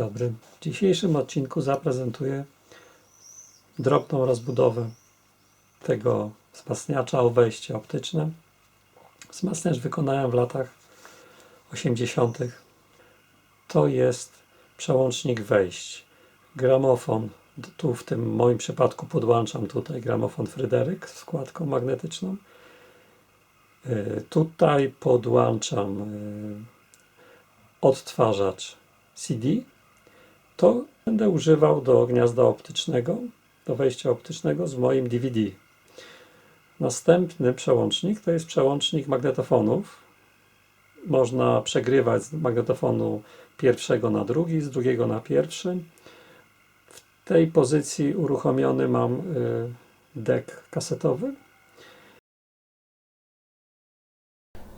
dobry. W dzisiejszym odcinku zaprezentuję drobną rozbudowę tego wzmacniacza o wejście optyczne. Wzmacniacz wykonałem w latach 80. To jest przełącznik wejść. Gramofon, tu w tym moim przypadku podłączam tutaj gramofon Fryderyk z wkładką magnetyczną. Y, Tutaj podłączam y, odtwarzacz CD, to będę używał do gniazda optycznego, do wejścia optycznego z moim DVD. Następny przełącznik to jest przełącznik magnetofonów. Można przegrywać z magnetofonu pierwszego na drugi, z drugiego na pierwszy. W tej pozycji uruchomiony mam y, dek kasetowy.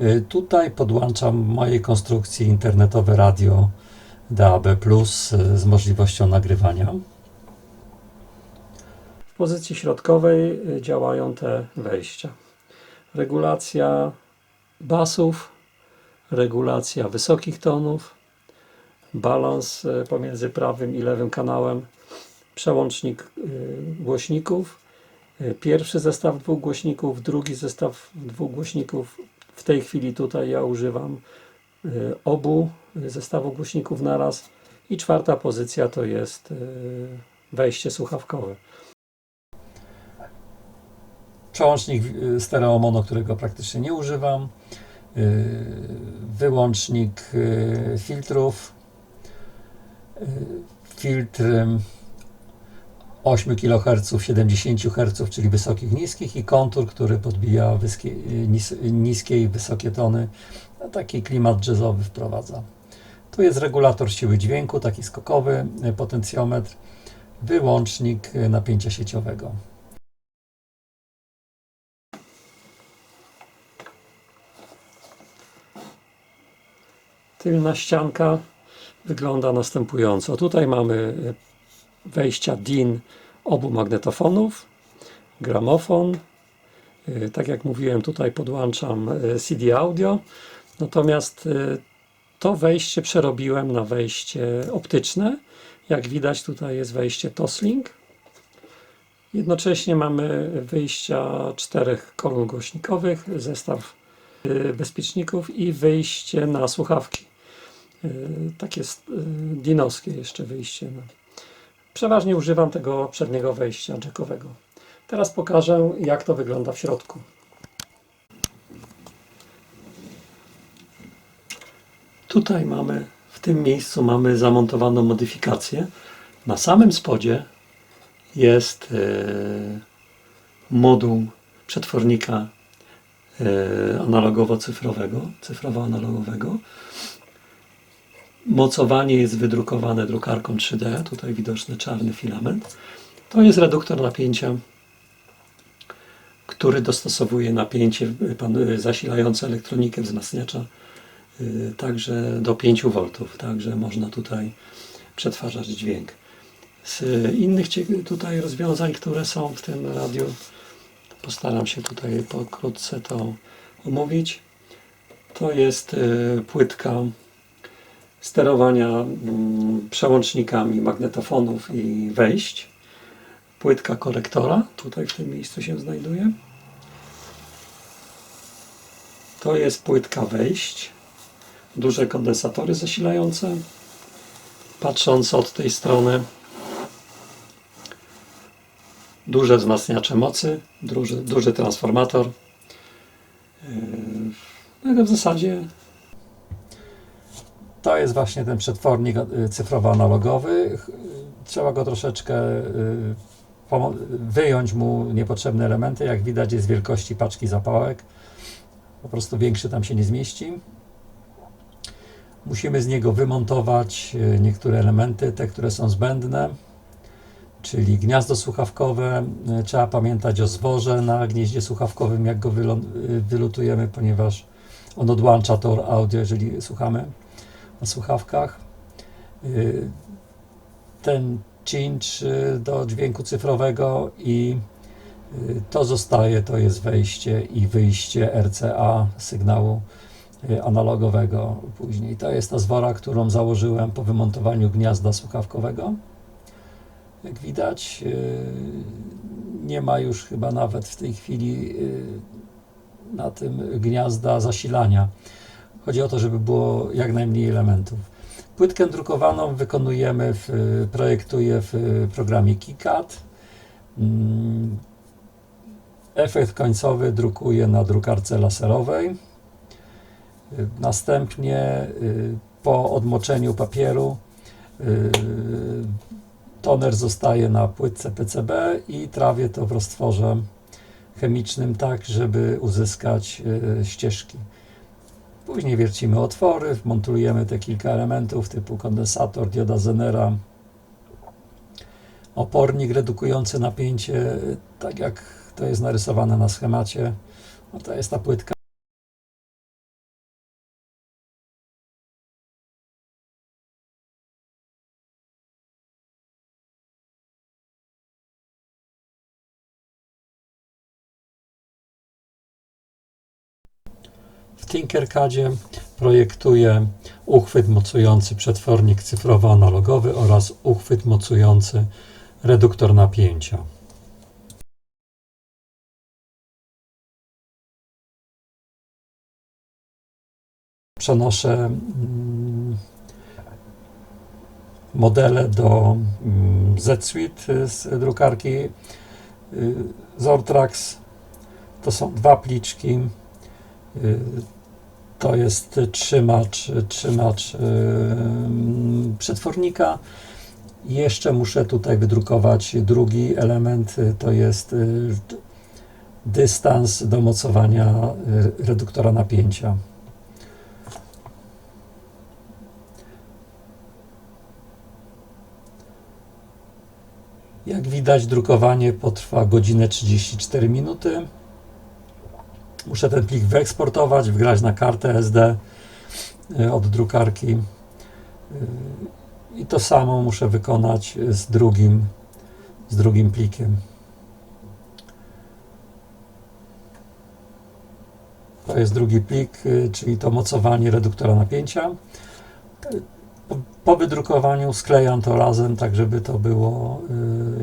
Y, Tutaj podłączam mojej konstrukcji internetowe radio DAB+, y, z możliwością nagrywania. W pozycji środkowej y, działają te wejścia. Regulacja basów, regulacja wysokich tonów, balans y, pomiędzy prawym i lewym kanałem, przełącznik głośników, pierwszy zestaw dwóch głośników, drugi zestaw dwóch głośników. W tej chwili tutaj ja używam obu zestawów głośników naraz i czwarta pozycja to jest y, wejście słuchawkowe. Przełącznik y, stereo mono, którego praktycznie nie używam. Y, Wyłącznik y, filtrów. Y, Filtr ym, 8 kHz, 70 Hz, czyli wysokich, niskich i kontur, który podbija y, niskie i wysokie tony. A Taki klimat jazzowy wprowadza. Tu jest regulator siły dźwięku, taki skokowy, y, potencjometr, wyłącznik y, napięcia sieciowego. Tylna ścianka wygląda następująco. Tutaj mamy e, wejścia DIN obu magnetofonów, gramofon. E, Tak jak mówiłem, tutaj podłączam e, CD audio. Natomiast e, to wejście przerobiłem na wejście optyczne. Jak widać, tutaj jest wejście Toslink. Jednocześnie mamy wyjścia czterech kolumn głośnikowych, zestaw e, bezpieczników i wyjście na słuchawki. E, Takie dinowskie jeszcze wyjście. No. Przeważnie używam tego przedniego wejścia jackowego. Teraz pokażę, jak to wygląda w środku. Tutaj mamy, w tym miejscu mamy zamontowaną modyfikację. Na samym spodzie jest e, moduł przetwornika e, analogowo-cyfrowego, cyfrowo-analogowego. Mocowanie jest wydrukowane drukarką 3D, tutaj widoczny czarny filament. To jest reduktor napięcia, który dostosowuje napięcie zasilające elektronikę wzmacniacza także do 5 V, także można tutaj przetwarzać dźwięk. Z innych tutaj rozwiązań, które są w tym radiu, postaram się tutaj pokrótce to omówić. To jest y, płytka sterowania mm, przełącznikami magnetofonów i wejść. Płytka korektora, tutaj w tym miejscu się znajduje. To jest płytka wejść. Duże kondensatory zasilające. Patrząc od tej strony, duże wzmacniacze mocy, duży, duży transformator. Yy, No i w zasadzie To jest właśnie ten przetwornik y, cyfrowo-analogowy. Trzeba go troszeczkę pomo- wyjąć mu niepotrzebne elementy. Jak widać jest wielkości paczki zapałek. Po prostu większy tam się nie zmieści. Musimy z niego wymontować y, niektóre elementy, te, które są zbędne. Czyli gniazdo słuchawkowe. Y, Trzeba pamiętać o zworze na gnieździe słuchawkowym, jak go y, wylutujemy, ponieważ on odłącza tor audio, jeżeli słuchamy na słuchawkach. Ten cinch do dźwięku cyfrowego i to zostaje, to jest wejście i wyjście RCA sygnału analogowego później. To jest ta zwora, którą założyłem po wymontowaniu gniazda słuchawkowego. Jak widać, y, nie ma już chyba nawet w tej chwili y, na tym gniazda zasilania. Chodzi o to, żeby było jak najmniej elementów. Płytkę drukowaną wykonujemy, w, projektuję w programie KiCad. Mm, Efekt końcowy drukuję na drukarce laserowej. Następnie y, po odmoczeniu papieru y, toner zostaje na płytce PCB i trawię to w roztworze chemicznym tak, żeby uzyskać y, ścieżki. Później wiercimy otwory, montujemy te kilka elementów typu kondensator, dioda Zenera, opornik redukujący napięcie, tak jak to jest narysowane na schemacie. No to jest ta płytka. W Tinkercadzie projektuję uchwyt mocujący przetwornik cyfrowo-analogowy oraz uchwyt mocujący reduktor napięcia. Przenoszę mm, modele do mm, Z-Suite z drukarki y, Zortrax. To są dwa pliczki. To jest trzymacz, trzymacz y, mm, przetwornika. Jeszcze muszę tutaj wydrukować drugi element, y, to jest y, dystans do mocowania y, reduktora napięcia. Jak widać, drukowanie potrwa godzinę 34 minuty. Muszę ten plik wyeksportować, wgrać na kartę SD y, od drukarki. Y, I to samo muszę wykonać z drugim, z drugim plikiem. To jest drugi plik, y, czyli to mocowanie reduktora napięcia. Po, po wydrukowaniu sklejam to razem, tak żeby to było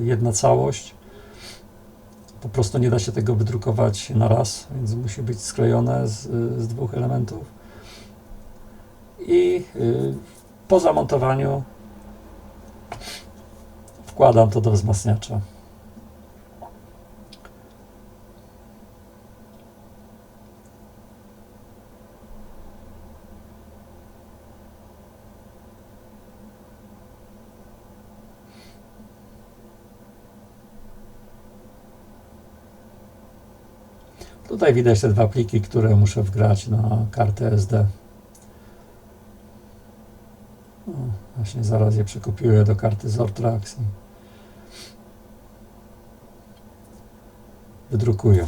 jedna całość. Po prostu nie da się tego wydrukować na raz, więc musi być sklejone z, z dwóch elementów. I y, po zamontowaniu wkładam to do wzmacniacza. Tutaj widać te dwa pliki, które muszę wgrać na kartę SD. Właśnie zaraz je przekopiuję do karty Zortrax i wydrukuję.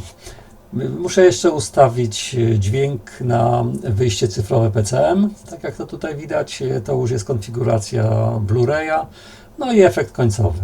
Muszę jeszcze ustawić e, dźwięk na wyjście cyfrowe PCM. Tak jak to tutaj widać, e, to już jest konfiguracja Blu-raya. No i efekt końcowy.